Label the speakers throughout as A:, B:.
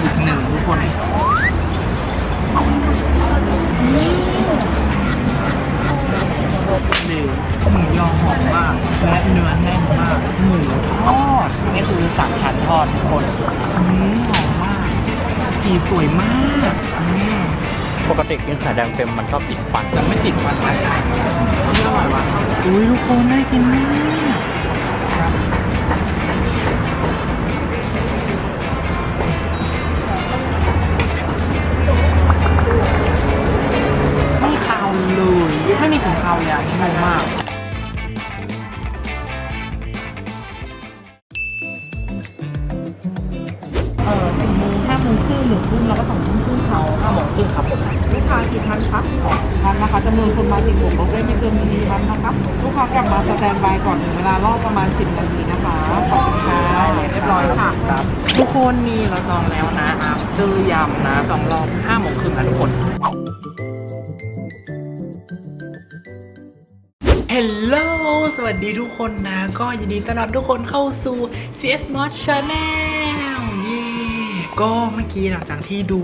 A: ำอีกหนึ่งทุกคนนี่หมูยอหอมมากและเนื้อแน่นมากหมูทอดนี่คือสามชั้นทอดทุกคนอืมหอมมาก สีสวยมากอืม
B: ปกติกินไข่แดงเค็มมันชอบติดฟัน
A: แต่ไม่ติดฟันไหมอร่อยวะอุ้ยทุกคนน่ากินมาก ไม่มีกลิ่นคาวเลยอะนี่งงมาก
C: เออสี่โมงห้าโมงครึ่งหนึ่งทุ่มแล้วก็สองทุ่มครึ่งเขา
A: ห้าโมงครึ่งครับผม
C: ลูกค้ากี่ท่านครับสองท่านนะคะจำนวนคนมาติดบวกลบได้ไม่เกินหนึ่งท่านนะครับลูกค้ากลับมาสแตนบายก่อนถึงเวลารอบประมาณ10นาทีนะคะขอบคุณค่ะ
A: ได้เลยเรียบร้อยค่ะครับทุกคนนี่เราจองแล้วนะอัพเดอร์ยำนะสองรอบห้าโมงครึ่งนะทุกคน ลโลสวัสดีทุกคนนะ ก็ยินดีต้อนรับทุกคนเข้าสู่ CS Mod Channel ก็เมื่อกี้หลังจากที่ดู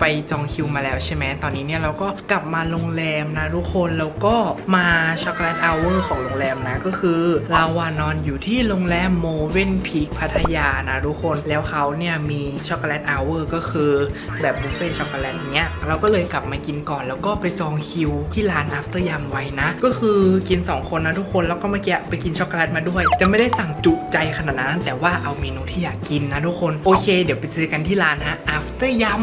A: ไปจองคิวมาแล้วใช่ไหมตอนนี้เนี่ยเราก็กลับมาโรงแรมนะทุกคนแล้วก็มาช็อกโกแลตอเวอร์ของโรงแรมนะก็คือเราวานอนอยู่ที่โรงแรมโมเวนพีคพัทยานะทุกคนแล้วเขาเนี่ยมีช็อกโกแลตอเวอร์ก็คือแบบบุฟเฟ่ช็อกโกแลตเนี้ยเราก็เลยกลับมากินก่อน แล้วก็ไปจองคิวที่ร้าน after ยำไว้นะ ก็คือกิน 2 คนนะทุกคนแล้วก็เมื่อกี้ไปกินช็อกโกแลตมาด้วย จะไม่ได้สั่งจุใจขนาดนั้น แต่ว่าเอาเมนูที่อยากกินนะทุกคนโอเค เดี๋ยวไปเจอกันที่ร้านฮะ after ยำ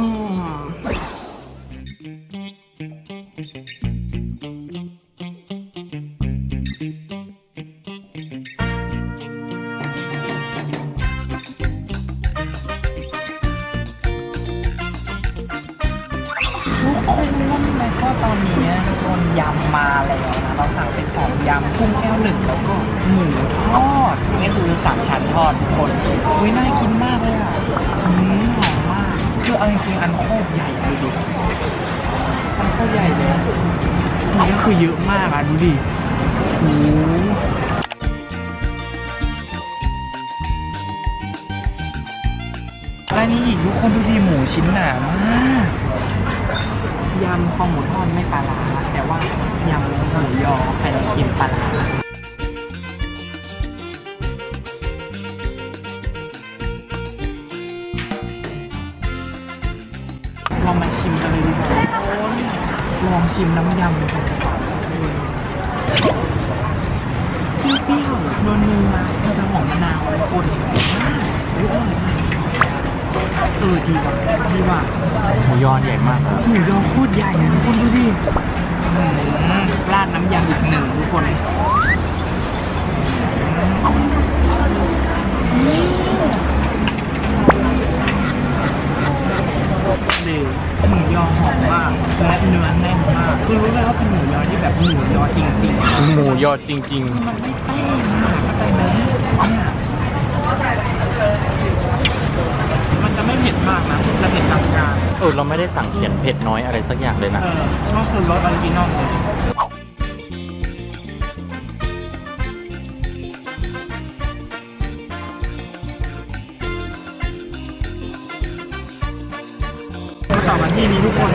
A: ทุกคนแล้วก็ตอนนี้ทุกคนยำมาแล้วนะเราสั่งเป็นสองยำกุ้งแก้วหนึ่งแล้วก็หมูทอดนี่คือสามชั้นทอดทุกคนอุ้ยน่ากินมากเลยอะ คือเอาจริงๆอันโคตรใหญ่ดูดิอันโคตรใหญ่เลยนี่ก็คือเยอะมากอะดูดิโอ้โหและนี่อีกทุกคนดูดิหมูชิ้นหนามากยำคอหมูทอดไม่ปลาร้าแต่ว่ายำหมูยอไข่เค็มปลาร้า เรามาชิมกันเลยดีกว่าลองชิมน้ำยำดูก่อนเปรี้ยวๆนัวนัวๆมันจะหอมมะนาวเลยคนอุ๊ยอร่อยมากเออดีว่ะดีว่ะ
B: หมูยอใหญ่มากครับ
A: หมูยอโคตรใหญ่อะทุกคนดูดิราดน้ำยำอีกหนึ่งทุกคน ดีหมูยอหอมมากและเนื้อแน่นมากคือรู้เลยว่าเป็นหมูยอที่แบบหมูยอจริงๆ
B: หมูยอจริง
A: มันไม่แป้งอะเข้าใจไหมเนี่ยมันจะไม่เผ็ดมากนะจะเผ็ดกลางๆ
B: ๆ เออ เราไม่ได้สั่งเขียนเผ็ดน้อยอะไรสักอย่างเลยนะ
A: เออก็คือรสออริจินอลเลย ต่อมาที่นี้ทุกคน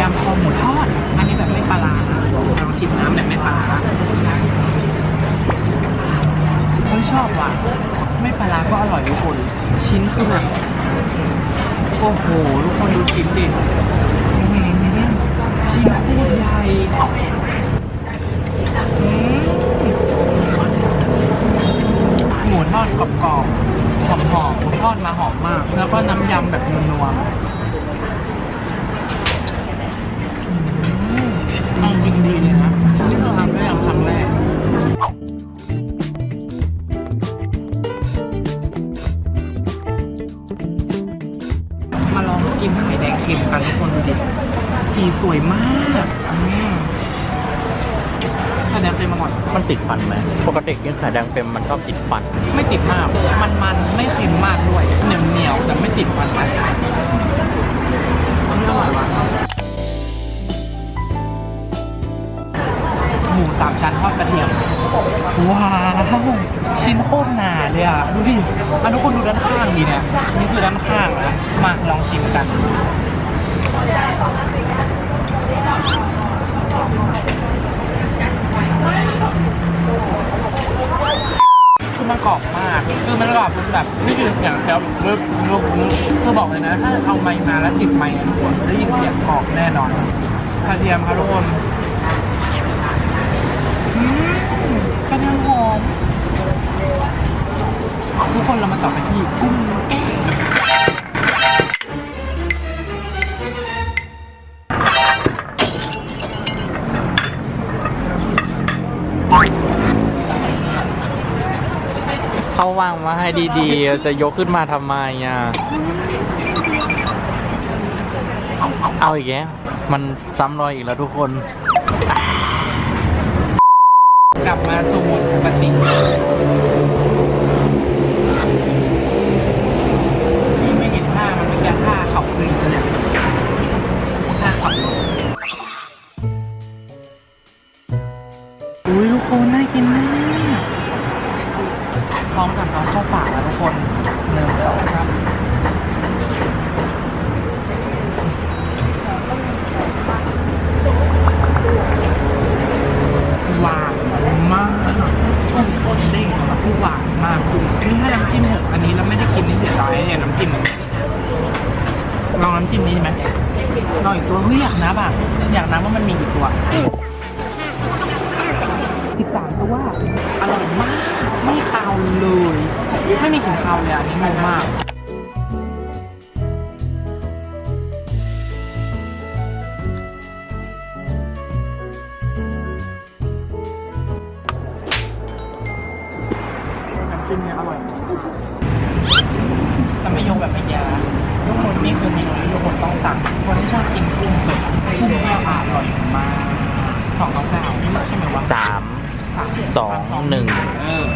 A: ยำคอหมูทอด อันนี้แบบไม่ปลาร้าลองชิมน้ำแบบไม่ปลาร้าเฮ้ยชอบว่ะ ไม่ปลาร้าก็อร่อยทุกคน ชิ้นคือแบบโอ้โห ทุกคนดูชิ้นดิอือหือชิ้นโคตรใหญ่อืมหมูทอดกรอบๆหอมๆทอดมาหอมมาก แล้วก็น้ำยำแบบนัวๆำได้ยังครั้งแรกมาลองกินไข่แดงเค็มกันทุกคนดูดิสีสวยมากอืมไข่แดงเค็มมาก่อน
B: มันติดฟันไหมปกติกินไข่แดงเค็มมันชอบติดฟัน
A: ไม่ติดมาก มันมันๆไม่เค็มมากด้วยเหนียวเหนียวๆแต่ไม่ติดฟันไปอันอร่อยวะ ชั้นทอดกระเทียม ว้าว ชิ้นโคตรหนาเลยอะ ดูดิอะทุกคนดูด้านข้างดิเนี่ย นี่คือด้านข้างนะ มาลองชิมกันคือมันกรอบมาก คือมันกรอบจนแบบไม่ได้ยินเสียงแซวแบบบึ๊บบึ๊บบึ๊บคือบอกเลยนะ ถ้าเอาไมค์มาแล้วติดไมค์นะทุกคนได้ยินเสียงกรอบแน่นอนกระเทียมครับทุกคน เรามาต่อกันที่กุ้งแก้ว
B: เขาวางมาให้ดีๆ จะยกขึ้นมาทำไมอะ เอาอีกแล้ว มันซ้ำรอยอีกแล้วทุกคน
A: กลับมาสู่โหมดปกติ สิบส13ตัวอร่อยมาก ไม่คาวเลย ไม่มีกลิ่นคาวเลยอันนี้งงมากกินเนี่ยอร่อยจะไม่โยกแบบไม่ยาทุกคนนี่คือเมนูที่ทุกคนต้องสั่งคนที่ชอบกินกุ้งสดกุ้งก็อร่อยมาก สองเก้าเก้าใช่ไหมวะ
B: สามสองหนึ่ง
A: เออ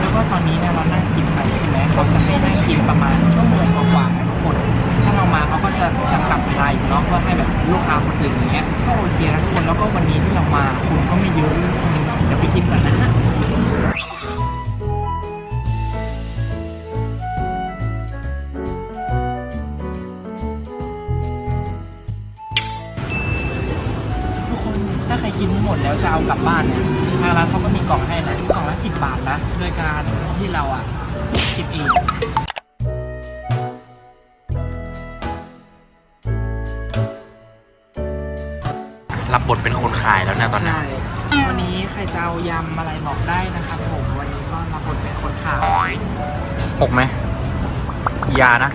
A: แล้วก็ตอนนี้เนี่ยเรานั่งกินไปใช่ไหมเขาจะให้นั่งกินประมาณชั่วโมงกว่าๆนะทุกคน ถ้าเรามาเขาก็จะจำกัดเวลาอยู่เนาะเพื่อให้แบบลูกค้าคนอื่นอย่างเงี้ยก็โอเคนะทุกคนแล้วก็วันนี้ที่เรามาคุณก็ไม่เยอะเดี๋ยวไปกินกันนะฮะ หมดแล้วจะเอากลับบ้านเนี่ยทางร้านเขาก็มีกล่องให้นะกล่องละสิบบาทนะ โดยการที่เราอะคิดเอง
B: รับบทเป็นคนขายแล้วเนี่ยตอนนี้
A: ใช่ วันนี้ใครจะเอายำอะไรบอกได้นะครับผมวันนี้ก็รับบทเป็นคนขาย
B: หกไหมอยานะ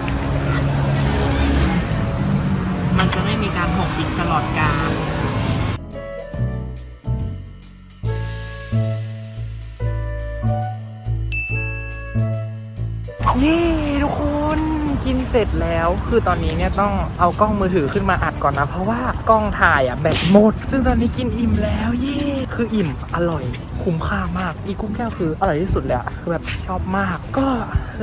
A: มันจะไม่มีการหกอีก จแล้ว คือตอนนี้เนี่ยต้องเอากล้องมือถือขึ้นมาอัดก่อนนะ เพราะว่ากล้องถ่ายอะแบตหมด ซึ่งตอนนี้กินอิ่มแล้วเย่คืออิ่มอร่อย คุ้มค่ามาก อีกุ้งแก้วคืออร่อยที่สุดเลยอะคือแบบชอบมาก ก็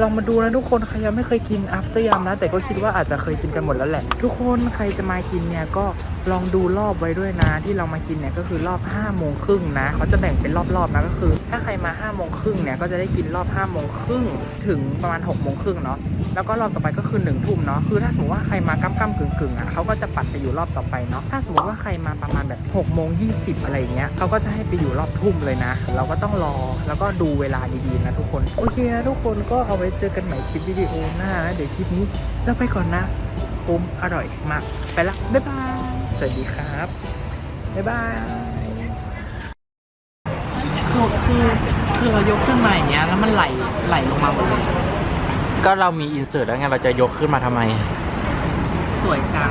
A: ลองมาดูนะทุกคนใครยังไม่เคยกิน after yum นะ แต่ก็คิดว่าอาจจะเคยกินกันหมดแล้วแหละ ทุกคนใครจะมากินเนี่ยก็ลองดูรอบไว้ด้วยนะ ที่เรามากินเนี่ยก็คือรอบ5้าโมงครึ่งนะเขาจะแบ่งเป็นรอบๆนะก็คือ ถ้าใครมา5้าโมงครึ่งเนี่ยก็จะได้กินรอบ5้าโมงครึ่งถึงประมาณ6กโมงครึ่งเนาะแล้วก็รอบต่อไปก็คือ1นึ่ทุ่มเนาะคือถ้าสมมติว่าใครมาก้ำก้ำกึ่งกึ่งอะเขาก็จะปัดไปอยู่รอบต่อไปเนาะถ้าสมมติว่าใครมาประมาณแบบ6กโมงยีอะไรเงี้ยเขาก็จะให้ไปอยู่รอบทุ่มเลยนะเราก็ต้องรอแล้วก็ดูเวลาดีๆนะทุกคน โอเคนะทุกคนก็เอาไว้เจอกันใหม่คลิปวิดีโอหน้านะเดี๋ยวคลิปนี้เราไปก่อนนะคุ้มอร่อยมาก ไปละ บ๊ายบาย สวัสดีครับ บ๊ายบายคือคือคือเรายกขึ้นมาอย่างเงี้ยแล้วมันไหลไหลลงมาหมดเลย
B: ก็เรามีอินเสิร์ตแล้วไงเราจะยกขึ้นมาทำไม
A: สวยจัง